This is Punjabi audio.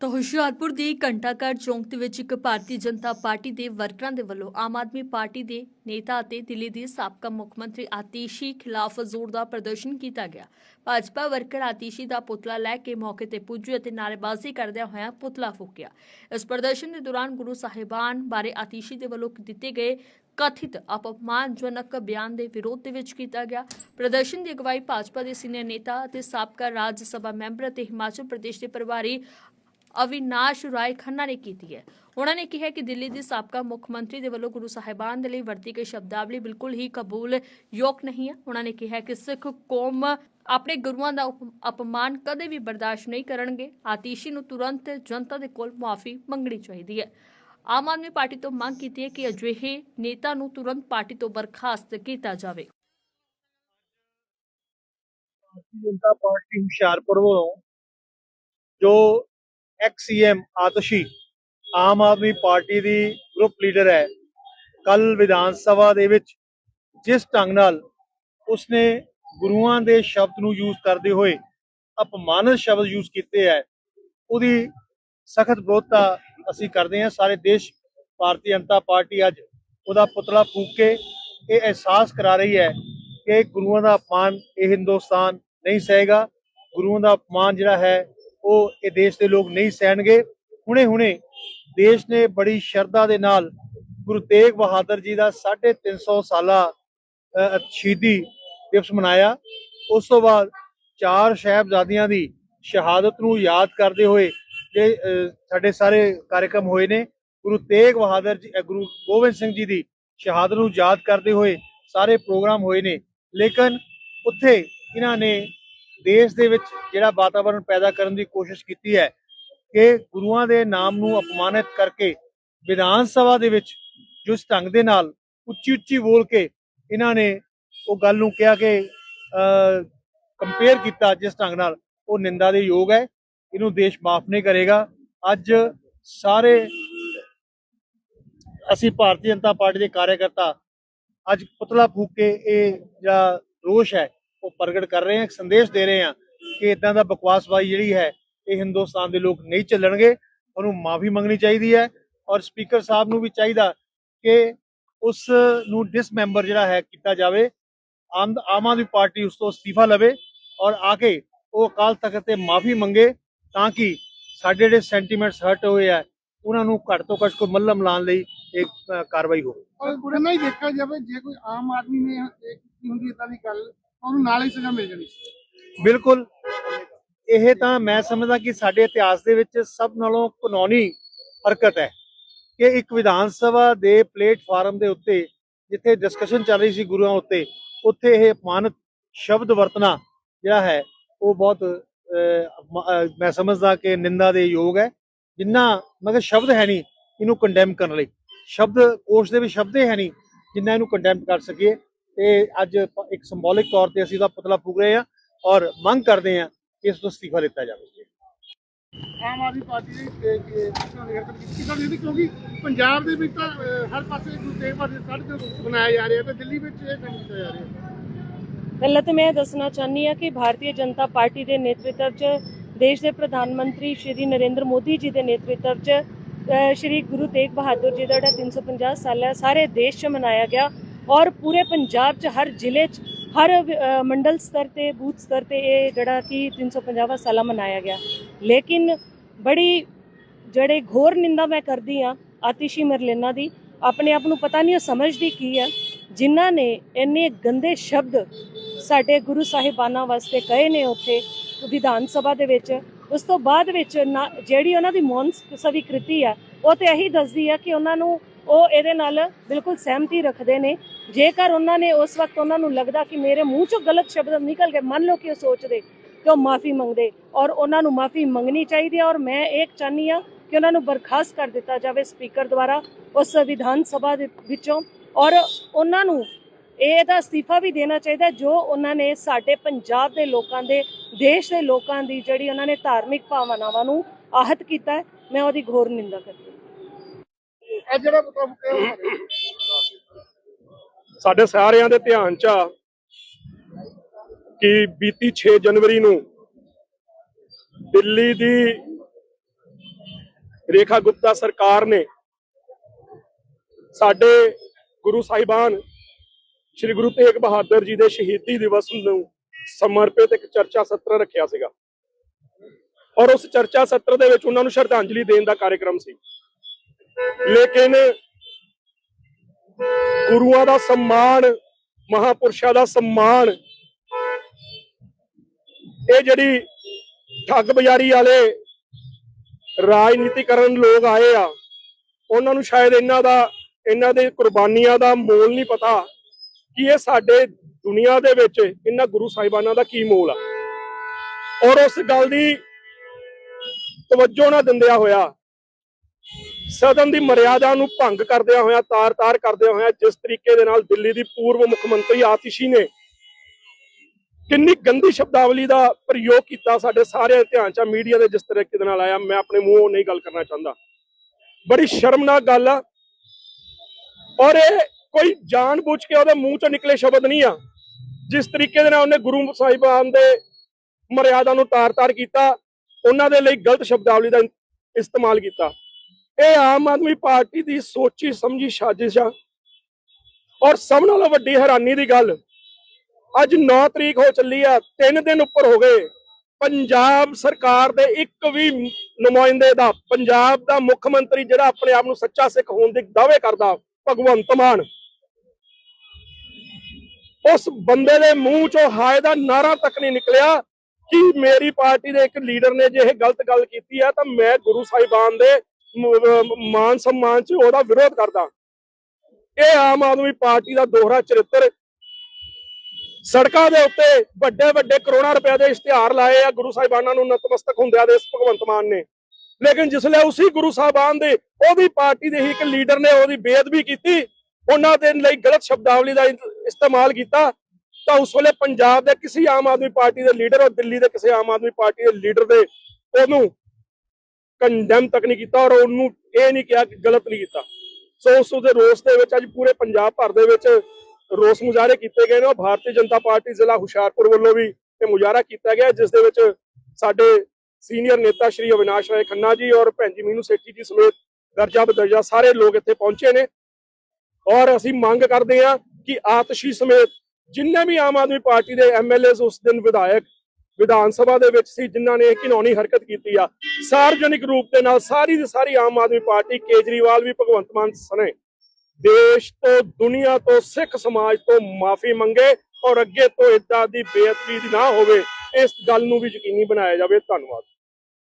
ਤਾਂ ਹੁਸ਼ਿਆਰਪੁਰ ਦੀ ਘੰਟਾਘਰ ਚੌਂਕ ਦੇ ਵਿੱਚ ਇੱਕ ਭਾਰਤੀ ਜਨਤਾ ਪਾਰਟੀ ਦੇ ਵਰਕਰਾਂ ਦੇ ਵੱਲੋਂ ਆਮ ਆਦਮੀ ਪਾਰਟੀ ਦੇ ਨੇਤਾ ਅਤੇ ਦਿੱਲੀ ਦੇ ਸਾਬਕਾ ਮੁੱਖ ਮੰਤਰੀ ਆਤੀਸ਼ੀ ਖਿਲਾਫ ਜ਼ੋਰਦਾਰ ਪ੍ਰਦਰਸ਼ਨ ਕੀਤਾ ਗਿਆ। ਭਾਜਪਾ ਵਰਕਰ ਆਤੀਸ਼ੀ ਦਾ ਪੁਤਲਾ ਲੈ ਕੇ ਮੌਕੇ ਤੇ ਪੁੱਜੇ ਅਤੇ ਨਾਅਰੇਬਾਜ਼ੀ ਕਰਦਿਆਂ ਹੋਇਆਂ ਪੁਤਲਾ ਫੂਕਿਆ। ਇਸ ਪ੍ਰਦਰਸ਼ਨ ਦੇ ਦੌਰਾਨ ਗੁਰੂ ਸਾਹਿਬਾਨ ਬਾਰੇ ਆਤੀਸ਼ੀ ਦੇ ਵੱਲੋਂ ਦਿੱਤੇ ਗਏ ਕਥਿਤ ਅਪਮਾਨਜਨਕ ਬਿਆਨ ਦੇ ਵਿਰੋਧ ਦੇ ਵਿੱਚ ਕੀਤਾ ਗਿਆ। ਪ੍ਰਦਰਸ਼ਨ ਦੀ ਅਗਵਾਈ ਭਾਜਪਾ ਦੇ ਸੀਨੀਅਰ ਨੇਤਾ ਅਤੇ ਸਾਬਕਾ ਰਾਜ ਸਭਾ ਮੈਂਬਰ ਅਤੇ ਹਿਮਾਚਲ ਪ੍ਰਦੇਸ਼ ਦੇ ਪ੍ਰਭਾਰੀ ਅਵਿਨਾਸ਼ ਰਾਏ ਖੰਨਾ ਨੇ ਕੀਤੀ ਹੈ ਉਹਨਾਂ ਨੇ ਕਿਹਾ ਕਿ ਦਿੱਲੀ ਦੇ ਸਾਬਕਾ ਮੁੱਖ ਮੰਤਰੀ ਦੇ ਵੱਲੋਂ ਗੁਰੂ ਸਾਹਿਬਾਨ ਦੇ ਲਈ ਵਰਤੀ ਗਈ ਸ਼ਬਦਾਵਲੀ ਬਿਲਕੁਲ ਹੀ ਕਬੂਲ ਯੋਗ ਨਹੀਂ ਹੈ ਉਹਨਾਂ ਨੇ ਕਿਹਾ ਕਿ ਸਿੱਖ ਕੌਮ ਆਪਣੇ ਗੁਰੂਆਂ ਦਾ ਉਪ- ਅਪਮਾਨ ਕਦੇ ਵੀ ਬਰਦਾਸ਼ਤ ਨਹੀਂ ਕਰਨਗੇ ਆਤੀਸ਼ੀ ਨੂੰ ਤੁਰੰਤ ਜਨਤਾ ਦੇ ਕੋਲ ਮਾਫੀ ਮੰਗਣੀ ਚਾਹੀਦੀ ਹੈ ਆਮ ਆਦਮੀ ਪਾਰਟੀ ਤੋਂ ਮੰਗ ਕੀਤੀ ਹੈ ਕਿ ਅਜਿਹੇ ਨੇਤਾ ਨੂੰ ਤੁਰੰਤ ਪਾਰਟੀ ਤੋਂ ਬਰਖਾਸਤ ਕੀਤਾ ਜਾਵੇ ਭਾਰਤੀ ਜਨਤਾ ਪਾਰਟੀ ਹੁਸ਼ਿਆਰਪੁਰ ਵੱਲੋਂ ਜੋ ex CM Atishi Aam Aadmi Party ਦੀ ਗਰੁੱਪ ਲੀਡਰ ਹੈ। ਕੱਲ ਵਿਧਾਨ ਸਭਾ ਦੇ ਵਿੱਚ ਜਿਸ ਢੰਗ ਨਾਲ ਉਸਨੇ ਗੁਰੂਆਂ ਦੇ ਸ਼ਬਦ ਨੂੰ ਯੂਜ਼ ਕਰਦੇ ਹੋਏ ਅਪਮਾਨਿਤ ਸ਼ਬਦ ਯੂਜ਼ ਕੀਤੇ ਹੈ, ਉਹਦੀ ਸਖਤ ਵਿਰੋਧਤਾ ਅਸੀਂ ਕਰਦੇ ਹਾਂ। ਸਾਰੇ ਦੇਸ਼ ਭਾਰਤੀ ਜਨਤਾ ਪਾਰਟੀ ਅੱਜ ਉਹਦਾ ਪੁਤਲਾ ਫੂਕ ਕੇ ਇਹ ਅਹਿਸਾਸ ਕਰਾ ਰਹੀ ਹੈ ਕਿ ਗੁਰੂਆਂ ਦਾ ਅਪਮਾਨ ਇਹ ਹਿੰਦੁਸਤਾਨ ਨਹੀਂ ਸਹੇਗਾ। ਗੁਰੂਆਂ ਦਾ ਅਪਮਾਨ ਜਿਹੜਾ ਹੈ ਉਹ ਇਹ ਦੇਸ਼ ਦੇ ਲੋਕ ਨਹੀਂ ਸਹਿਣਗੇ। ਹੁਣੇ ਹੁਣੇ ਦੇਸ਼ ਨੇ ਬੜੀ ਸ਼ਰਧਾ ਦੇ ਨਾਲ ਗੁਰੂ ਤੇਗ ਬਹਾਦਰ ਜੀ ਦਾ 350 ਸਾਲਾ ਅ, ਸ਼ਹੀਦੀ ਦਿਵਸ ਮਨਾਇਆ। ਉਸ ਤੋਂ ਬਾਅਦ ਚਾਰ ਸਾਹਿਬਜ਼ਾਦਿਆਂ ਦੀ ਸ਼ਹਾਦਤ ਨੂੰ ਯਾਦ ਕਰਦੇ ਹੋਏ ਜੇ ਸਾਡੇ ਸਾਰੇ ਕਾਰਜਕ੍ਰਮ ਹੋਏ ਨੇ। ਗੁਰੂ ਤੇਗ ਬਹਾਦਰ ਜੀ ਗੁਰੂ ਗੋਬਿੰਦ ਸਿੰਘ ਜੀ ਦੀ ਸ਼ਹਾਦਤ ਨੂੰ ਯਾਦ ਕਰਦੇ ਹੋਏ ਸਾਰੇ ਪ੍ਰੋਗਰਾਮ ਹੋਏ ਨੇ। ਲੇਕਿਨ ਉੱਥੇ ਇਹਨਾਂ ਨੇ ਦੇਸ਼ ਦੇ ਵਿੱਚ ਜਿਹੜਾ ਵਾਤਾਵਰਣ ਪੈਦਾ ਕਰਨ ਦੀ ਕੋਸ਼ਿਸ਼ ਕੀਤੀ ਹੈ ਕਿ ਗੁਰੂਆਂ ਦੇ ਨਾਮ ਨੂੰ ਅਪਮਾਨਿਤ ਕਰਕੇ ਵਿਧਾਨ ਸਭਾ ਦੇ ਵਿੱਚ ਜਿਸ ਢੰਗ ਦੇ ਨਾਲ ਉੱਚੀ ਉੱਚੀ ਬੋਲ ਕੇ ਇਹਨਾਂ ਨੇ ਉਹ ਗੱਲ ਨੂੰ ਕਿਹਾ ਕਿ ਕੰਪੇਅਰ ਕੀਤਾ ਜਿਸ ਢੰਗ ਨਾਲ, ਉਹ ਨਿੰਦਾ ਦੇ ਯੋਗ ਹੈ, ਇਹਨੂੰ ਦੇਸ਼ ਮਾਫ ਨਹੀਂ ਕਰੇਗਾ। ਅੱਜ ਸਾਰੇ ਅਸੀਂ ਭਾਰਤੀ ਜਨਤਾ ਪਾਰਟੀ ਦੇ ਕਾਰਜਕਰਤਾ ਅੱਜ ਪੁਤਲਾ ਫੂਕ ਕੇ ਇਹ ਜਿਹੜਾ ਰੋਸ਼ ਹੈ ਉਹ ਪ੍ਰਗਟ ਕਰ ਰਹੇ ਹਾਂ, ਇੱਕ ਸੰਦੇਸ਼ ਦੇ ਰਹੇ ਹਾਂ ਕਿ ਇਦਾਂ ਦਾ ਬਕਵਾਸਬਾਜ਼ੀ ਜਿਹੜੀ ਹੈ, ਇਹ ਹਿੰਦੁਸਤਾਨ ਦੇ ਲੋਕ ਨਹੀਂ ਚੱਲਣਗੇ ਉਹਨੂੰ ਮਾਫੀ ਮੰਗਣੀ ਚਾਹੀਦੀ ਹੈ ਔਰ ਸਪੀਕਰ ਸਾਹਿਬ ਨੂੰ ਵੀ ਚਾਹੀਦਾ ਕਿ ਉਸ ਨੂੰ ਡਿਸਮੈਂਬਰ ਜਿਹੜਾ ਹੈ ਕੀਤਾ ਜਾਵੇ। ਆਮ ਆਮ ਆਦਮੀ ਪਾਰਟੀ ਉਸ ਤੋਂ ਅਸਤੀਫਾ ਲਵੇ ਔਰ ਆ ਕੇ ਉਹ ਅਕਾਲ ਤਖਤ ਤੇ ਮਾਫੀ ਮੰਗੇ ਤਾਂ ਕਿ ਸਾਡੇ ਜਿਹੜੇ ਸੈਂਟੀਮੈਂਟਸ ਹਰਟ ਹੋਏ ਆ, ਉਹਨਾਂ ਨੂੰ ਘੱਟ ਤੋਂ ਘੱਟ ਕੋਈ ਮੱਲਮ ਲਾਉਣ ਲਈ ਇੱਕ ਕਾਰਵਾਈ ਹੋਵੇ। ਔਰ ਬੁਰਾ ਨਹੀਂ ਦੇਖਿਆ ਜਾਵੇ, ਜੇ ਕੋਈ ਆਮ ਆਦਮੀ ਨੇ ਇਹ ਕੀਤੀ ਹੁੰਦੀ ਇਦਾਂ ਦੀ ਗੱਲ ਉਹਨੂੰ ਨਾਲ ਹੀ ਸਜ਼ਾ ਮਿਲ ਜਾਣੀ। ਸੀ ਬਿਲਕੁਲ। ਇਹ ਤਾਂ ਮੈਂ ਸਮਝਦਾ ਕਿ ਸਾਡੇ ਇਤਿਹਾਸ ਦੇ ਵਿੱਚ ਸਭ ਨਾਲੋਂ ਕਾਨੂੰਨੀ ਹਰਕਤ ਹੈ ਕਿ ਇੱਕ ਵਿਧਾਨ ਸਭਾ ਦੇ ਪਲੇਟਫਾਰਮ ਦੇ ਉੱਤੇ ਜਿੱਥੇ ਡਿਸਕਸ਼ਨ ਚੱਲ ਰਹੀ ਸੀ ਗੁਰੂਆਂ ਉੱਤੇ ਉੱਥੇ ਇਹ ਅਪਮਾਨਿਤ ਸ਼ਬਦ ਵਰਤਣਾ ਜਿਹੜਾ ਹੈ ਉਹ ਬਹੁਤ ਅਹ, ਮ- ਅਹ, ਮੈਂ ਸਮਝਦਾ ਕਿ ਨਿੰਦਾ ਦੇ ਯੋਗ ਹੈ। ਜਿੰਨਾ ਮਗਰ ਸ਼ਬਦ ਹੈ ਨਹੀਂ ਇਹਨੂੰ ਕੰਡੈਮ ਕਰਨ ਲਈ। ਸ਼ਬਦ ਕੋਸ਼ ਦੇ ਵਿੱਚ ਸ਼ਬਦ ਹੀ ਹੈ ਨਹੀਂ ਜਿੰਨਾ ਇਹਨੂੰ ਕੰਡੈਮ ਕਰ ਸਕੀਏ। ਤੇ ਅੱਜ ਇੱਕ ਸਿੰਬੋਲਿਕ ਤੌਰ ਤੇ ਅਸੀਂ ਉਹਦਾ ਪੁਤਲਾ ਫੂਕ ਰਹੇ ਹਾਂ ਔਰ ਮੰਗ ਕਰਦੇ ਕਿ ਇਸ ਤੋਂ ਅਸਤੀਫਾ ਲਿੱਤਾ ਜਾਵੇ। ਆਮ ਆਦਮੀ ਪਾਰਟੀ ਦੀ ਤੇ ਕਿ ਕਿਸਾਂ ਦੀ ਹਰਕਤ ਕੀਤੀ ਕਿਸਾਂ ਦੀ ਕਿਉਂਕਿ ਪੰਜਾਬ ਦੇ ਵਿੱਚ ਤਾਂ ਹਰ ਪਾਸੇ ਗੁਰੂ ਤੇਗ ਬਹਾਦਰ ਦੇ ਬਣਾਇਆ ਜਾ ਰਿਹਾ ਤੇ ਦਿੱਲੀ ਵਿੱਚ ਇਹ ਕੰਮ ਕੀਤਾ ਜਾ ਰਿਹਾ। ਪਹਿਲਾਂ ਤਾਂ ਮੈਂ ਦੱਸਣਾ ਚਾਹੁੰਦੀ ਹਾਂ ਕਿ ਭਾਰਤੀ ਜਨਤਾ ਪਾਰਟੀ ਦੇ ਨੇਤਰਤਵ 'ਚ ਦੇਸ਼ ਦੇ ਪ੍ਰਧਾਨ ਮੰਤਰੀ ਸ਼੍ਰੀ ਨਰਿੰਦਰ ਮੋਦੀ ਜੀ ਦੇ ਨੇਤਰਤਵ 'ਚ ਸ਼੍ਰੀ ਗੁਰੂ ਤੇਗ ਬਹਾਦਰ ਜੀ ਦਾ ਜਿਹੜਾ 350 ਸਾਲਾ ਸਾਰੇ ਦੇਸ਼ 'ਚ ਮਨਾਇਆ ਗਿਆ। ਔਰ ਪੂਰੇ ਪੰਜਾਬ 'ਚ, ਹਰ ਜ਼ਿਲ੍ਹੇ 'ਚ, ਹਰ ਮੰਡਲ ਸਤਰ ਤੇ, ਬੂਥ ਸਤਰ ਤੇ ਇਹ ਜਿਹੜਾ ਕਿ 350ਵਾਂ ਸਾਲਾ ਮਨਾਇਆ ਗਿਆ। ਲੇਕਿਨ ਬੜੀ, ਜਿਹੜੇ ਘੋਰ ਨਿੰਦਾ ਮੈਂ ਕਰਦੀ ਆ, ਆਤਿਸ਼ੀ ਮਰਲੇਨਾ ਦੀ, ਆਪਣੇ ਆਪ ਨੂੰ ਪਤਾ ਨਹੀਂ ਉਹ ਸਮਝਦੀ ਕੀ ਹੈ, ਜਿਨ੍ਹਾਂ ਨੇ ਇੰਨੇ ਗੰਦੇ ਸ਼ਬਦ ਸਾਡੇ ਗੁਰੂ ਸਾਹਿਬਾਨਾਂ ਵਾਸਤੇ ਕਹੇ ਨੇ ਉੱਥੇ, ਵਿਧਾਨ ਸਭਾ ਦੇ ਵਿੱਚ, ਉਸ ਤੋਂ ਬਾਅਦ ਵਿੱਚ ਨਾ- ਜਿਹੜੀ ਉਹਨਾਂ ਦੀ ਮੌਨ ਸਵੀਕ੍ਰਿਤੀ ਆ ਉਹ ਤੇ ਇਹੀ ਦੱਸਦੀ ਆ ਕਿ ਉਹਨਾਂ ਨੂੰ ਉਹ ਇਹਦੇ ਨਾਲ ਬਿਲਕੁਲ ਸਹਿਮਤੀ ਰੱਖਦੇ ਨੇ। ਜੇਕਰ ਉਹਨਾਂ ਨੇ ਉਸ ਵਕਤ ਉਹਨਾਂ ਨੂੰ ਲੱਗਦਾ ਕਿ ਮੇਰੇ ਮੂੰਹ ਚੋਂ ਗਲਤ ਸ਼ਬਦ ਨਿਕਲ ਗਏ ਮੰਨ ਲਓ ਕਿ ਉਹ ਸੋਚਦੇ ਕਿ ਉਹ ਮਾਫੀ ਮੰਗਦੇ ਔਰ ਉਹਨਾਂ ਨੂੰ ਮਾਫੀ ਮੰਗਣੀ ਚਾਹੀਦੀ ਹੈ ਔਰ ਮੈਂ ਇਹ ਚਾਹਨੀ ਆ ਕਿ ਉਹਨਾਂ ਨੂੰ ਬਰਖਾਸਤ ਕਰ ਦਿੱਤਾ ਜਾਵੇ ਸਪੀਕਰ ਦੁਆਰਾ ਉਸ ਵਿਧਾਨ ਸਭਾ ਦੇ ਵਿੱਚੋਂ ਔਰ ਉਹਨਾਂ ਨੂੰ ਇਹ ਇਹਦਾ ਅਸਤੀਫਾ ਵੀ ਦੇਣਾ ਚਾਹੀਦਾ ਜੋ ਉਹਨਾਂ ਨੇ ਸਾਡੇ ਪੰਜਾਬ ਦੇ ਲੋਕਾਂ ਦੇ, ਦੇਸ਼ ਦੇ ਲੋਕਾਂ ਦੀ ਜਿਹੜੀ ਉਹਨਾਂ ਨੇ ਧਾਰਮਿਕ ਭਾਵਨਾਵਾਂ ਨੂੰ ਆਹਤ ਕੀਤਾ ਮੈਂ ਉਹਦੀ ਘੋਰ ਨਿੰਦਾ ਕਰਦੀ ਹਾਂ ਜਿਹੜਾ ਪੁਤਲਾ ਸਾਡੇ ਸਾਰਿਆਂ ਦੇ ਧਿਆਨ 'ਚ ਆ ਕਿ ਬੀਤੀ 6 ਜਨਵਰੀ ਨੂੰ ਦਿੱਲੀ ਦੀ ਰੇਖਾ ਗੁਪਤਾ ਸਰਕਾਰ ਨੇ ਸਾਡੇ ਗੁਰੂ ਸਾਹਿਬਾਨ ਸ੍ਰੀ ਗੁਰੂ ਤੇਗ ਬਹਾਦਰ ਜੀ ਦੇ ਸ਼ਹੀਦੀ ਦਿਵਸ ਨੂੰ ਸਮਰਪਿਤ ਇੱਕ ਚਰਚਾ ਸੱਤਰ ਰੱਖਿਆ ਸੀਗਾ। ਔਰ ਉਸ ਚਰਚਾ ਸੱਤਰ ਦੇ ਵਿੱਚ ਉਹਨਾਂ ਨੂੰ ਸ਼ਰਧਾਂਜਲੀ ਦੇਣ ਦਾ ਕਾਰਜਕ੍ਰਮ ਸੀ। ਲੇਕਿਨ ਗੁਰੂਆਂ ਦਾ ਸਨਮਾਨ, ਮਹਾਪੁਰਸ਼ਾਂ ਦਾ ਸਨਮਾਨ, ਇਹ ਜਿਹੜੀ ਠੱਗ ਬਜ਼ਾਰੀ ਵਾਲੇ ਰਾਜਨੀਤੀ ਕਰਨ ਲੋਕ ਆਏ ਆ, ਉਹਨਾਂ ਨੂੰ ਸ਼ਾਇਦ ਇਹਨਾਂ ਦਾ, ਇਹਨਾਂ ਦੇ ਕੁਰਬਾਨੀਆਂ ਦਾ ਮੋਲ ਨਹੀਂ ਪਤਾ ਕਿ ਇਹ ਸਾਡੇ ਦੁਨੀਆ ਦੇ ਵਿੱਚ ਇਹਨਾਂ ਗੁਰੂ ਸਾਹਿਬਾਨਾਂ ਦਾ ਕੀ ਮੋਲ ਆ। ਔਰ ਉਸ ਗੱਲ ਦੀ ਤਵੱਜੋ ਨਾ ਦਿੰਦਿਆ ਹੋਇਆ ਸਦਨ ਦੀ ਮਰਿਆਦਾ ਨੂੰ ਭੰਗ ਕਰਦਿਆਂ ਹੋਇਆ, ਤਾਰ-ਤਾਰ ਕਰਦਿਆਂ ਹੋਇਆ, ਜਿਸ ਤਰੀਕੇ ਦੇ ਨਾਲ ਦਿੱਲੀ ਦੀ ਪੂਰਵ ਮੁੱਖ ਮੰਤਰੀ ਆਤਿਸ਼ੀ ਨੇ ਕਿੰਨੀ ਗੰਦੀ ਸ਼ਬਦਾਵਲੀ ਦਾ ਪ੍ਰਯੋਗ ਕੀਤਾ ਸਾਡੇ ਸਾਰੇ ਧਿਆਨ ਚ ਮੀਡੀਆ ਦੇ ਜਿਸ ਤਰੀਕੇ ਦੇ ਨਾਲ ਆਇਆ, ਮੈਂ ਆਪਣੇ ਮੂੰਹੋਂ ਨਹੀਂ ਗੱਲ ਕਰਨਾ ਚਾਹੁੰਦਾ। ਬੜੀ ਸ਼ਰਮਨਾਕ ਗੱਲ ਆ। ਔਰ ਇਹ ਕੋਈ ਜਾਣਬੁੱਝ ਕੇ ਉਹਦੇ ਮੂੰਹ ਚੋਂ ਨਿਕਲੇ ਸ਼ਬਦ ਨਹੀਂ ਆ। ਜਿਸ ਤਰੀਕੇ ਦੇ ਨਾਲ ਉਹਨੇ ਗੁਰੂ ਸਾਹਿਬਾਨ ਦੇ ਮਰਿਆਦਾ ਨੂੰ ਤਾਰ-ਤਾਰ ਕੀਤਾ, ਉਹਨਾਂ ਦੇ ਲਈ ਗਲਤ ਸ਼ਬਦਾਵਲੀ ਦਾ ਇਸਤੇਮਾਲ ਕੀਤਾ। ਇਹ ਆਮ ਆਦਮੀ ਪਾਰਟੀ ਦੀ ਸੋਚੀ, ਸਮਝੀ, ਸਾਜ਼ਿਸ਼ ਆ। ਔਰ ਸਭ ਨਾਲੋਂ ਵੱਡੀ ਹੈਰਾਨੀ ਦੀ ਗੱਲ, ਅੱਜ 9 ਤਰੀਕ ਹੋ ਚੱਲੀ ਆ 3 ਦਿਨ ਉੱਪਰ ਹੋ ਗਏ। ਪੰਜਾਬ ਸਰਕਾਰ ਦੇ ਇੱਕ ਵੀ ਨੁਮਾਇੰਦੇ ਦਾ, ਪੰਜਾਬ ਦਾ ਮੁੱਖ ਮੰਤਰੀ ਜਿਹੜਾ ਆਪਣੇ ਆਪ ਨੂੰ ਸੱਚਾ ਸਿੱਖ ਹੋਣ ਦੇ ਦਾਅਵੇ ਕਰਦਾ, ਭਗਵੰਤ ਮਾਨ। ਉਸ ਬੰਦੇ ਦੇ ਮੂੰਹ ਚੋਂ ਹਾਏ ਦਾ ਨਾਰਾ ਤੱਕ ਨਹੀਂ ਨਿਕਲਿਆ ਕਿ ਮੇਰੀ ਪਾਰਟੀ ਦੇ ਇੱਕ ਲੀਡਰ ਨੇ ਜੇ ਇਹ ਗਲਤ ਗੱਲ ਕੀਤੀ ਹੈ ਤਾਂ ਮੈਂ ਗੁਰੂ ਸਾਹਿਬਾਨ ਦੇ ਮਾਨ ਸਨਮਾਨ 'ਚ ਉਹਦਾ ਵਿਰੋਧ ਕਰਦਾ। ਇਹ ਆਮ ਆਦਮੀ ਪਾਰਟੀ ਦਾ ਦੋਹਰਾ ਚਰਿੱਤਰ ਸੜਕਾਂ ਦੇ ਉੱਤੇ ਵੱਡੇ ਵੱਡੇ ਕਰੋੜਾਂ ਰੁਪਏ ਦੇ ਇਸ਼ਤਿਹਾਰ ਲਾਏ ਆ ਗੁਰੂ ਸਾਹਿਬਾਨਾਂ ਨੂੰ, ਨਤਮਸਤਕ ਹੁੰਦਿਆਂ ਦੇ ਇਸ ਭਗਵੰਤ ਮਾਨ ਨੇ। ਲੇਕਿਨ ਜਿਸਲੇ ਉਸੇ ਗੁਰੂ ਸਾਹਿਬਾਨ ਦੇ, ਉਹਦੀ ਪਾਰਟੀ ਦੇ ਹੀ ਇੱਕ ਲੀਡਰ ਨੇ ਉਹਦੀ ਬੇਅਦਬੀ ਕੀਤੀ, ਉਹਨਾਂ ਦੇ ਲਈ ਗਲਤ ਸ਼ਬਦਾਵਲੀ ਦਾ ਇਸਤੇਮਾਲ ਕੀਤਾ, ਤਾਂ ਉਸ ਵੇਲੇ ਪੰਜਾਬ ਦੇ ਕਿਸੇ ਆਮ ਆਦਮੀ ਪਾਰਟੀ ਦੇ ਲੀਡਰ ਔਰ ਦਿੱਲੀ ਦੇ ਕਿਸੇ ਆਮ ਆਦਮੀ ਪਾਰਟੀ ਦੇ ਲੀਡਰ ਦੇ ਉਹਨੂੰ ਕੰਡੈਮ ਤੱਕ ਨਹੀਂ ਕੀਤਾ ਔਰ ਉਹਨੂੰ ਇਹ ਨਹੀਂ ਕਿਹਾ ਕਿ ਗਲਤ ਨਹੀਂ ਕੀਤਾ। ਸੋ ਉਸ ਦੇ ਰੋਸ ਦੇ ਵਿੱਚ ਅੱਜ ਪੂਰੇ ਪੰਜਾਬ ਭਰ ਦੇ ਵਿੱਚ ਰੋਸ ਮੁਜ਼ਾਹਰੇ ਕੀਤੇ ਗਏ ਨੇ ਔਰ ਭਾਰਤੀ ਜਨਤਾ ਪਾਰਟੀ ਜ਼ਿਲ੍ਹਾ ਹੁਸ਼ਿਆਰਪੁਰ ਵੱਲੋਂ ਵੀ ਇਹ ਮੁਜ਼ਾਹਰਾ ਕੀਤਾ ਗਿਆ ਜਿਸ ਦੇ ਵਿੱਚ ਸਾਡੇ ਸੀਨੀਅਰ ਨੇਤਾ ਸ਼੍ਰੀ ਅਵਿਨਾਸ਼ ਰਾਏ ਖੰਨਾ ਜੀ ਔਰ ਭੈਣ ਜੀ ਮੀਨੂ ਸੇਠੀ ਜੀ ਸਮੇਤ ਦਰਜਾ ਬਦਰਜਾ ਸਾਰੇ ਲੋਕ ਇੱਥੇ ਪਹੁੰਚੇ ਨੇ। ਔਰ ਅਸੀਂ ਮੰਗ ਕਰਦੇ ਹਾਂ ਕਿ ਆਤਸ਼ੀ ਸਮੇਤ ਜਿੰਨੇ ਵੀ ਆਮ ਆਦਮੀ ਪਾਰਟੀ ਦੇ ਐਮਐਲਏਸ ਉਸ ਦਿਨ ਵਿਧਾਇਕ ਵਿਧਾਨ ਸਭਾ ਦੇ ਵਿੱਚ ਸੀ, ਜਿਨ੍ਹਾਂ ਨੇ ਇਹ ਘਿਨੌਣੀ ਹਰਕਤ ਕੀਤੀ ਆ। ਸਾਰਜਨਿਕ ਰੂਪ ਦੇ ਨਾਲ ਸਾਰੀ ਦੀ ਸਾਰੀ ਆਮ ਆਦਮੀ ਪਾਰਟੀ, ਕੇਜਰੀਵਾਲ ਵੀ, ਭਗਵੰਤ ਮਾਨ ਸਣੇ। ਦੇਸ਼ ਤੋਂ, ਦੁਨੀਆ ਤੋਂ, ਸਿੱਖ ਸਮਾਜ ਤੋਂ ਮਾਫੀ ਮੰਗੇ ਔਰ ਅੱਗੇ ਤੋਂ ਇਦਾਂ ਦੀ ਬੇਅਦਬੀ ਨਾ ਹੋਵੇ, ਇਸ ਗੱਲ ਨੂੰ ਵੀ ਯਕੀਨੀ ਬਣਾਇਆ ਜਾਵੇ। ਧੰਨਵਾਦ।